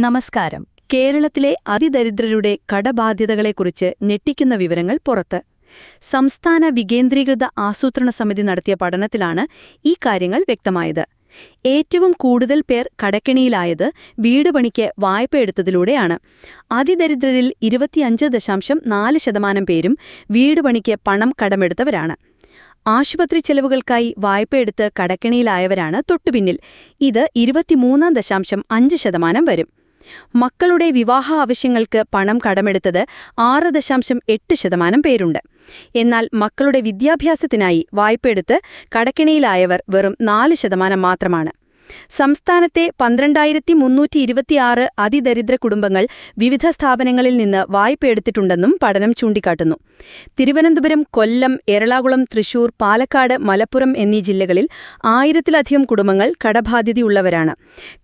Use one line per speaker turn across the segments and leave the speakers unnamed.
നമസ്കാരം. കേരളത്തിലെ അതിദരിദ്രരുടെ കടബാധ്യതകളെക്കുറിച്ച് ഞെട്ടിക്കുന്ന വിവരങ്ങൾ പുറത്ത്. സംസ്ഥാന വികേന്ദ്രീകൃത ആസൂത്രണ സമിതി നടത്തിയ പഠനത്തിലാണ് ഈ കാര്യങ്ങൾ വ്യക്തമായത്. ഏറ്റവും കൂടുതൽ പേർ കടക്കെണിയിലായത് വീട് പണിക്ക് വായ്പ എടുത്തതിലൂടെയാണ്. അതിദരിദ്രരിൽ ഇരുപത്തിയഞ്ച് ദശാംശം നാല് ശതമാനം പേരും വീട് പണിക്ക് പണം കടമെടുത്തവരാണ്. ആശുപത്രി ചെലവുകൾക്കായി വായ്പയെടുത്ത് കടക്കെണിയിലായവരാണ് തൊട്ടുപിന്നിൽ. ഇത് ഇരുപത്തിമൂന്ന് ദശാംശം അഞ്ച് ശതമാനം വരും. മക്കളുടെ വിവാഹ ആവശ്യങ്ങൾക്ക് പണം കടമെടുത്തത് ആറ് ദശാംശം എട്ട് ശതമാനം പേരുണ്ട്. എന്നാൽ മക്കളുടെ വിദ്യാഭ്യാസത്തിനായി വായ്പയെടുത്ത് കടക്കിണിയിലായവർ വെറും നാല് ശതമാനം മാത്രമാണ്. സംസ്ഥാനത്തെ പന്ത്രണ്ടായിരത്തി മുന്നൂറ്റി ഇരുപത്തിയാറ് അതിദരിദ്ര കുടുംബങ്ങൾ വിവിധ സ്ഥാപനങ്ങളിൽ നിന്ന് വായ്പയെടുത്തിട്ടുണ്ടെന്നും പഠനം ചൂണ്ടിക്കാട്ടുന്നു. തിരുവനന്തപുരം കൊല്ലം എറണാകുളം തൃശൂർ പാലക്കാട് മലപ്പുറം എന്നീ ജില്ലകളിൽ ആയിരത്തിലധികം കുടുംബങ്ങൾ കടബാധ്യതയുള്ളവരാണ്.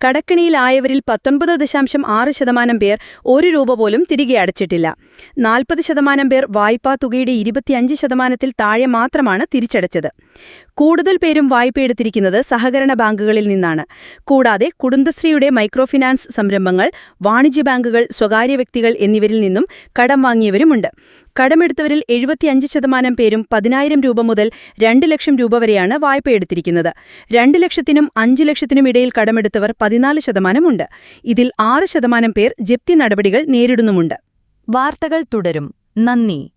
കടക്കിണിയിലായവരിൽ പത്തൊൻപത് ദശാംശം ആറ് ശതമാനം പേർ ഒരു രൂപ പോലും തിരികെ അടച്ചിട്ടില്ല. നാൽപ്പത് ശതമാനം പേർ വായ്പാ തുകയുടെ ഇരുപത്തിയഞ്ച് ശതമാനത്തിൽ താഴെ മാത്രമാണ് തിരിച്ചടച്ചത്. കൂടുതൽ പേരും വായ്പയെടുത്തിരിക്കുന്നത് സഹകരണ ബാങ്കുകളിൽ നിന്നാണ്. കൂടാതെ കുടുംബശ്രീയുടെ മൈക്രോ ഫിനാൻസ് സംരംഭങ്ങൾ വാണിജ്യ ബാങ്കുകൾ സ്വകാര്യ വ്യക്തികൾ എന്നിവരിൽ നിന്നും കടം വാങ്ങിയവരുമുണ്ട്. കടമെടുത്തവരിൽ എഴുപത്തിയഞ്ച് ശതമാനം പേരും പതിനായിരം രൂപ മുതൽ രണ്ട് ലക്ഷം രൂപ വരെയാണ് വായ്പയെടുത്തിരിക്കുന്നത് രണ്ട് ലക്ഷത്തിനും അഞ്ച് ലക്ഷത്തിനും ഇടയിൽ കടമെടുത്തവർ പതിനാല് ശതമാനമുണ്ട്. ഇതിൽ ആറ് ശതമാനം പേർ ജപ്തി നടപടികൾ നേരിടുന്നുമുണ്ട്. വാർത്തകൾ തുടരും. നന്ദി.